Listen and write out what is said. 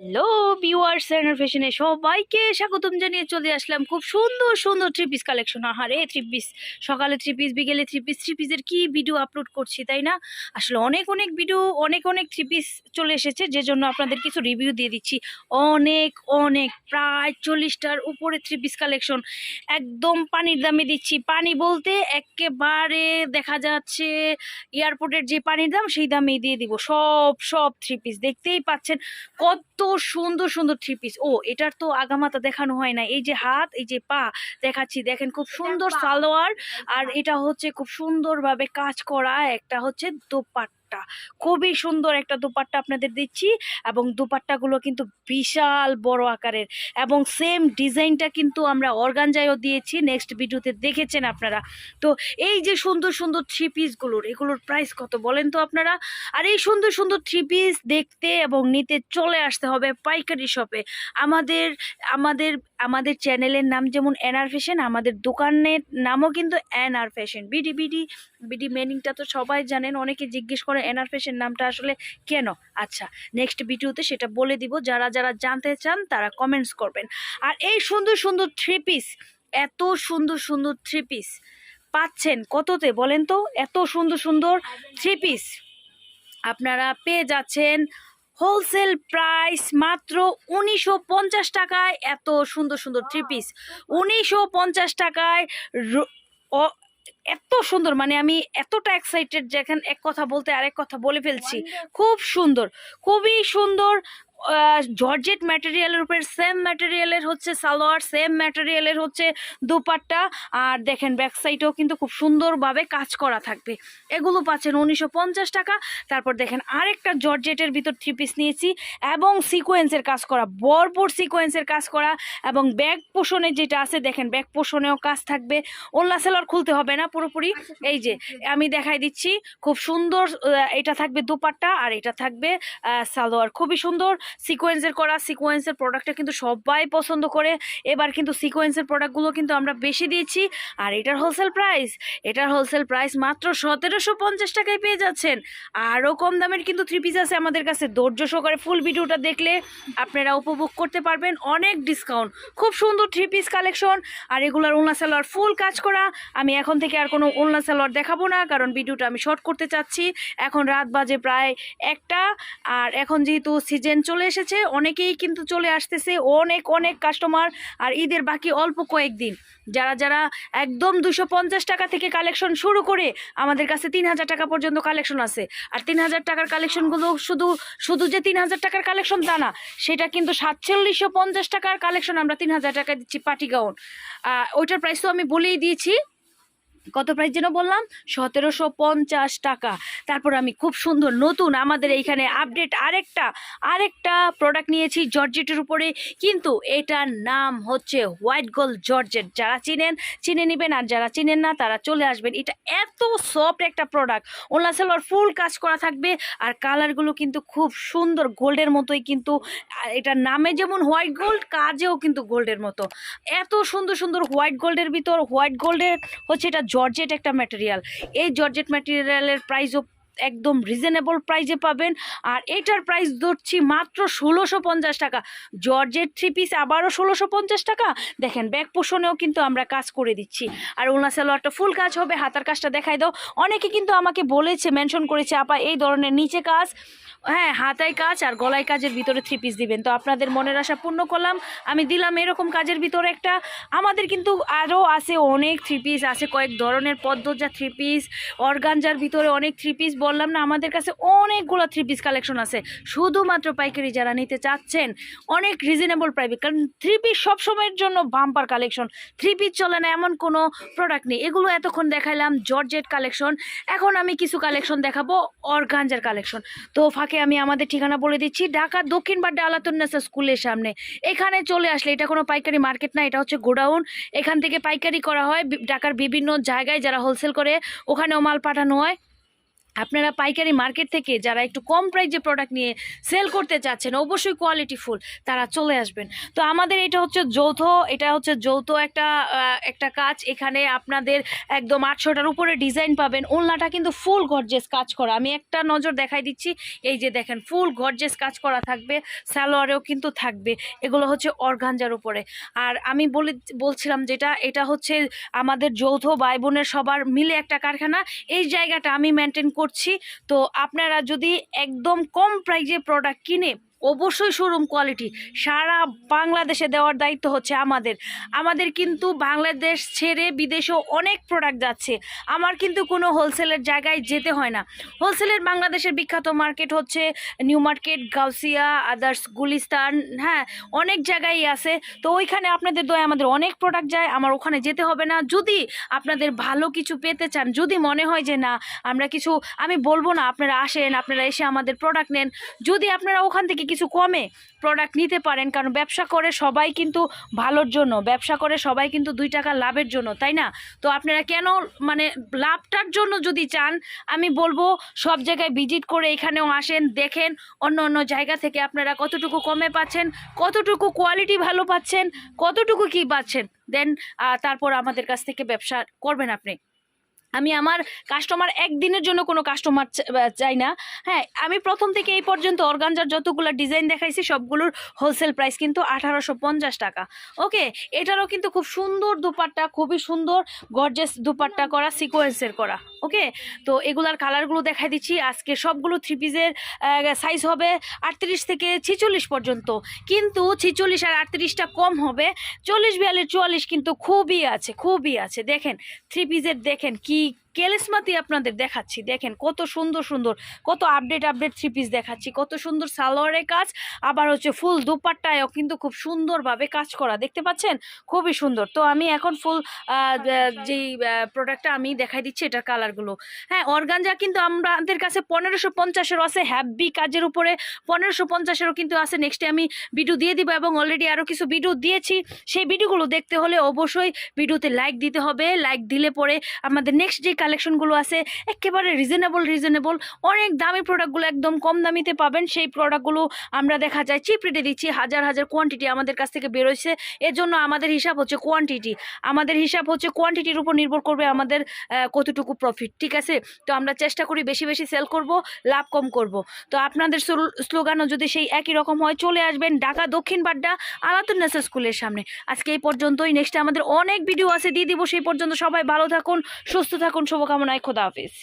Hello viewers সেনার ফ্যাশনে সবাইকে স্বাগতম জানিয়ে চলে আসলাম খুব সুন্দর সুন্দর থ্রি পিস কালেকশন আহারে থ্রি পিস সকালে থ্রি পিস বিকেলে থ্রি পিস থ্রি পিসের কী ভিডিও আপলোড করছি, তাই না? আসলে অনেক অনেক ভিডিও অনেক অনেক থ্রি পিস চলে এসেছে, যে জন্য আপনাদের কিছু রিভিউ দিয়ে দিচ্ছি। অনেক অনেক, প্রায় চল্লিশটার উপরে থ্রি পিস কালেকশন একদম পানির দামে দিচ্ছি। পানি বলতে একেবারে দেখা যাচ্ছে এয়ারপোর্টের যে পানির দাম, সেই দামেই দিয়ে দিব। সব সব থ্রি পিস দেখতেই পাচ্ছেন কত সুন্দর সুন্দর থ্রি পিস ও এটার তো আগামাতা দেখানো হয় না এই যে হাত এই যে পা দেখাচ্ছি দেখেন খুব সুন্দর সালোয়ার। আর এটা হচ্ছে খুব সুন্দরভাবে কাজ করা একটা হচ্ছে দোপাট্টা। খুবই সুন্দর একটা দোপাট্টা আপনাদের দিচ্ছি এবং দোপাট্টাগুলো কিন্তু বিশাল বড় আকারের এবং সেম ডিজাইনটা কিন্তু আমরা অর্গানজায়ও দিয়েছি। নেক্সট ভিডিওতে দেখেছেন আপনারা। তো এই যে সুন্দর সুন্দর থ্রি পিসগুলোর এগুলোর প্রাইস কত বলেন তো আপনারা? আর এই সুন্দর সুন্দর থ্রি পিস দেখতে এবং নিতে চলে আসতে হবে পাইকারি শপে আমাদের আমাদের আমাদের চ্যানেলের নাম যেমন এনআর ফ্যাশন আমাদের দোকানের নামও কিন্তু NR fashion BD BD BD মেনিংটা তো সবাই জানেন, অনেকে জিজ্ঞেস করে এনআর ফ্যাশন নামটা আসলে কেন? আচ্ছা নেক্সট ভিডিওতে সেটা বলে দিব, যারা যারা জানতে চান তারা কমেন্টস করবেন। আর এই সুন্দর সুন্দর থ্রি পিস এত সুন্দর সুন্দর থ্রি পিস পাচ্ছেন কততে বলেন তো? এত সুন্দর সুন্দর থ্রি পিস আপনারা পেয়ে যাচ্ছেন হোলসেল প্রাইস মাত্র উনিশশো পঞ্চাশ টাকায় এত সুন্দর সুন্দর থ্রি পিস উনিশশো পঞ্চাশ টাকায় এত সুন্দর মানে আমি এতটা এক্সাইটেড যেখানে এক কথা বলতে আরেক কথা বলে ফেলছি। খুব সুন্দর খুবই সুন্দর জর্জেট ম্যাটেরিয়ালের উপর সেম ম্যাটেরিয়ালের হচ্ছে সালোয়ার সেম ম্যাটেরিয়ালের হচ্ছে দুপাট্টা। আর দেখেন ব্যাক সাইডেও কিন্তু খুব সুন্দরভাবে কাজ করা থাকবে। এগুলো পাচ্ছেন উনিশশো পঞ্চাশ টাকা। তারপর দেখেন আরেকটা জর্জেটের ভিতর থ্রি পিস নিয়েছি। এবং সিকোয়েন্সের কাজ করা ভরপুর সিকোয়েন্সের কাজ করা। এবং ব্যাগ পোষণে যেটা আছে দেখেন ব্যাগ পোষণেও কাজ থাকবে। ওল্লা সেলর খুলতে হবে না পুরোপুরি। এই যে আমি দেখাই দিচ্ছি। খুব সুন্দর এটা থাকবে দুপাট্টা। আর এটা থাকবে সালোয়ার। খুবই সুন্দর। সিকোয়েন্সের করা সিকোয়েন্সের প্রোডাক্টটা কিন্তু সবাই পছন্দ করে। এবার কিন্তু সিকোয়েন্সের প্রোডাক্টগুলো কিন্তু আমরা বেশি দিয়েছি আর এটার হোলসেল প্রাইস এটার হোলসেল প্রাইস মাত্র সতেরোশো পঞ্চাশ টাকায় পেয়ে যাচ্ছেন। আরও কম দামের কিন্তু থ্রি পিস আছে আমাদের কাছে। ধৈর্য সহকারে ফুল ভিডিওটা দেখলে আপনারা উপভোগ করতে পারবেন। অনেক ডিসকাউন্ট খুব সুন্দর থ্রি পিস কালেকশন আর এগুলার ওলনা সালোয়ার ফুল কাজ করা। আমি এখন থেকে আর কোনো ওলনা সালোয়ার দেখাবো না, কারণ ভিডিওটা আমি শর্ট করতে চাচ্ছি। এখন রাত বাজে প্রায় একটা। আর এখন যেহেতু সিজন চলে এসেছে, অনেকেই কিন্তু চলে আসতেছে, অনেক অনেক কাস্টমার আর ঈদের বাকি অল্প কয়েকদিন। যারা যারা একদম দুশো পঞ্চাশ টাকা থেকে কালেকশন শুরু করে, আমাদের কাছে তিন হাজার টাকা পর্যন্ত কালেকশন আছে। আর তিন হাজার টাকার কালেকশনগুলো শুধু শুধু যে তিন হাজার টাকার কালেকশন তা না, সেটা কিন্তু সাতচল্লিশশো পঞ্চাশ টাকার কালেকশন আমরা তিন হাজার টাকা দিচ্ছি পার্টি গাউন ওইটার প্রাইস তো আমি বলেই দিয়েছি। কত প্রাইস যেন বললাম? সতেরোশো পঞ্চাশ টাকা। তারপর আমি খুব সুন্দর নতুন আমাদের এইখানে আপডেট আরেকটা আরেকটা প্রোডাক্ট নিয়েছি জর্জেটের উপরে। কিন্তু এটার নাম হচ্ছে হোয়াইট গোল্ড জর্জেট। যারা চিনেন, চিনে নেবেন। আর যারা চিনেন না, তারা চলে আসবেন। এটা এত সফট একটা প্রোডাক্ট ওলা সেলোয়ার ফুল কাজ করা থাকবে। আর কালারগুলো কিন্তু খুব সুন্দর গোল্ডের মতোই কিন্তু। এটার নামে যেমন হোয়াইট গোল্ড কাজেও কিন্তু গোল্ডের মতো। এত সুন্দর সুন্দর হোয়াইট গোল্ডের ভিতর হোয়াইট গোল্ডের হচ্ছে এটা জর্জেট একটা ম্যাটেরিয়াল এই জর্জেট ম্যাটেরিয়ালের প্রাইসও একদম রিজনেবল প্রাইজে পাবেন। আর এটার প্রাইস ধরছি মাত্র ষোলোশো পঞ্চাশ টাকা। জর্জেট থ্রি পিস আবারও ষোলোশো পঞ্চাশ টাকা। দেখেন ব্যাগ পোষণেও কিন্তু আমরা কাজ করে দিচ্ছি। আর ওনা সালোয়ারটা ফুল কাজ হবে, হাতার কাজটা দেখাই দাও। অনেকে কিন্তু আমাকে বলেছে মেনশন করেছে, আপা, এই ধরনের নিচে কাজ হ্যাঁ হাতায় কাজ আর গলায় কাজের ভিতরে থ্রি পিস দিবেন। তো আপনাদের মনের আশা পূর্ণ করলাম। আমি দিলাম এরকম কাজের ভিতরে একটা। আমাদের কিন্তু আরও আছে অনেক থ্রি পিস আছে কয়েক ধরনের পদ্মজা থ্রি পিস অর্গানজার ভিতরে অনেক থ্রি পিস বললাম না, আমাদের কাছে অনেকগুলো থ্রি পিস কালেকশন আছে। শুধুমাত্র পাইকারি যারা নিতে চাচ্ছেন, অনেক রিজনেবল প্রাইভেট কারণ থ্রি পিস সবসময়ের জন্য বাম্পার কালেকশন থ্রি পিস চলে না, এমন কোনো প্রোডাক্ট নেই। এগুলো এতক্ষণ দেখাইলাম জর্জেট কালেকশন এখন আমি কিছু কালেকশন দেখাবো অর্গানজার কালেকশন তো ফাঁকে আমি আমাদের ঠিকানা বলে দিচ্ছি, ঢাকা দক্ষিণ বাড্ডা আলাতুন্নেসা স্কুলের সামনে। এখানে চলে আসলে, এটা কোনো পাইকারি মার্কেট না, এটা হচ্ছে গোডাউন। এখান থেকে পাইকারি করা হয় ঢাকার বিভিন্ন জায়গায় যারা হোলসেল করে, ওখানেও মাল পাঠানো হয়। আপনারা পাইকারি মার্কেট থেকে যারা একটু কম প্রাইজে প্রোডাক্ট নিয়ে সেল করতে চাচ্ছেন, অবশ্যই কোয়ালিটি ফুল, তারা চলে আসবেন। তো আমাদের এটা হচ্ছে যৌথ, এটা হচ্ছে যৌথ একটা একটা কাজ। এখানে আপনাদের একদম আটশোটার উপরে ডিজাইন পাবেন। ওলনাটা কিন্তু ফুল গর্জেস কাজ করা। আমি একটা নজর দেখাই দিচ্ছি। এই যে দেখেন ফুল গর্জেস কাজ করা থাকবে। সালোয়ারেও কিন্তু থাকবে। এগুলো হচ্ছে অর্গানজার উপরে। আর আমি বলে, বলছিলাম যেটা, এটা হচ্ছে আমাদের যৌথ ভাই বোনের সবার মিলে একটা কারখানা। এই জায়গাটা আমি মেনটেন করছি তো আপনারা যদি একদম কম প্রাইজে প্রোডাক্ট কিনে অবশ্যই শোরুম কোয়ালিটি সারা বাংলাদেশে দেওয়ার দায়িত্ব হচ্ছে আমাদের। আমাদের কিন্তু বাংলাদেশ ছেড়ে বিদেশেও অনেক প্রোডাক্ট যাচ্ছে। আমার কিন্তু কোনো হোলসেলের জায়গায় যেতে হয় না। হোলসেলের বাংলাদেশের বিখ্যাত মার্কেট হচ্ছে new market Gausia others Gulistan হ্যাঁ অনেক জায়গায় আছে। তো ওইখানে আপনাদের দয়া আমাদের অনেক প্রোডাক্ট যায়। আমার ওখানে যেতে হবে না। যদি আপনাদের ভালো কিছু পেতে চান, যদি মনে হয় যে না, আমরা কিছু, আমি বলব না, আপনারা আসেন, আপনারা এসে আমাদের প্রোডাক্ট নেন। যদি আপনারা ওখান থেকে কিছু কমে প্রোডাক্ট নিতে পারেন, কারণ ব্যবসা করে সবাই কিন্তু ভালোর জন্য, ব্যবসা করে সবাই কিন্তু দুই টাকা লাভের জন্য, তাই না? তো আপনারা কেন মানে লাভটার জন্য যদি চান, আমি বলব সব জায়গায় ভিজিট করে এখানেও আসেন, দেখেন অন্য অন্য জায়গা থেকে আপনারা কতটুকু কমে পাচ্ছেন, কতটুকু কোয়ালিটি ভালো পাচ্ছেন, কতটুকু কি পাচ্ছেন দেন তারপর আমাদের কাছ থেকে ব্যবসা করবেন আপনি। আমি আমার কাস্টমার একদিনের জন্য কোনো কাস্টমার চাই না। হ্যাঁ আমি প্রথম থেকে এই পর্যন্ত অর্গানজার যতগুলো ডিজাইন দেখাইছি, সবগুলোর হোলসেল প্রাইস কিন্তু আঠারোশো পঞ্চাশ টাকা। ওকে এটারও কিন্তু খুব সুন্দর দুপাট্টা, খুবই সুন্দর গর্জেস দুপাট্টা করা সিকোয়েন্সের করা। ওকে তো এগুলার কালারগুলো দেখাই দিচ্ছি। আজকে সবগুলো থ্রি পিসের সাইজ হবে আটত্রিশ থেকে ছিচল্লিশ পর্যন্ত। কিন্তু ছিচল্লিশ আর আটত্রিশটা কম হবে। চল্লিশ, বিয়াল্লিশ, চুয়াল্লিশ কিন্তু খুবই আছে খুবই আছে। দেখেন থ্রি পিসের দেখেন কি কেলেসমাতি আপনাদের দেখাচ্ছি। দেখেন কত সুন্দর সুন্দর কত আপডেট আপডেট থ্রি পিস দেখাচ্ছি। কত সুন্দর সালোয়ারের কাজ আবার হচ্ছে ফুল দুপাট্টায়ও কিন্তু খুব সুন্দরভাবে কাজ করা। দেখতে পাচ্ছেন? খুবই সুন্দর। তো আমি এখন ফুল যেই প্রোডাক্টটা আমি দেখাই দিচ্ছি এটার কালারগুলো হ্যাঁ অর্গানজা কিন্তু আমাদের কাছে পনেরোশো পঞ্চাশেরও আছে হ্যাভি কাজের উপরে পনেরোশো পঞ্চাশেরও কিন্তু আছে। নেক্সটে আমি ভিডিও দিয়ে দিব এবং অলরেডি আরও কিছু ভিডিও দিয়েছি। সেই ভিডিওগুলো দেখতে হলে অবশ্যই ভিডিওতে লাইক দিতে হবে। লাইক দিলে পরে আমাদের নেক্সট যে কালেকশনগুলো আছে, একেবারে রিজনেবল রিজনেবল অনেক দামি প্রোডাক্টগুলো একদম কম দামিতে পাবেন। সেই প্রোডাক্টগুলো আমরা দেখা যায় চিপ রেটে দিচ্ছি, হাজার হাজার কোয়ান্টিটি আমাদের কাছ থেকে বেরোচ্ছে এর জন্য আমাদের হিসাব হচ্ছে কোয়ান্টিটি আমাদের হিসাব হচ্ছে কোয়ান্টিটির উপর নির্ভর করবে আমাদের কতটুকু প্রফিট ঠিক আছে? তো আমরা চেষ্টা করি বেশি বেশি সেল করব, লাভ কম করব। তো আপনাদের স্লোগানও যদি সেই একই রকম হয়, চলে আসবেন ঢাকা দক্ষিণ বাড্ডা আলাতুন্নেসা স্কুলের সামনে। আজকে এই পর্যন্তই। নেক্সট আমাদের অনেক ভিডিও আছে, দিয়ে দিব সেই পর্যন্ত। সবাই ভালো থাকুন, সুস্থ থাকুন শুভকামনায় খোদা হাফিজ।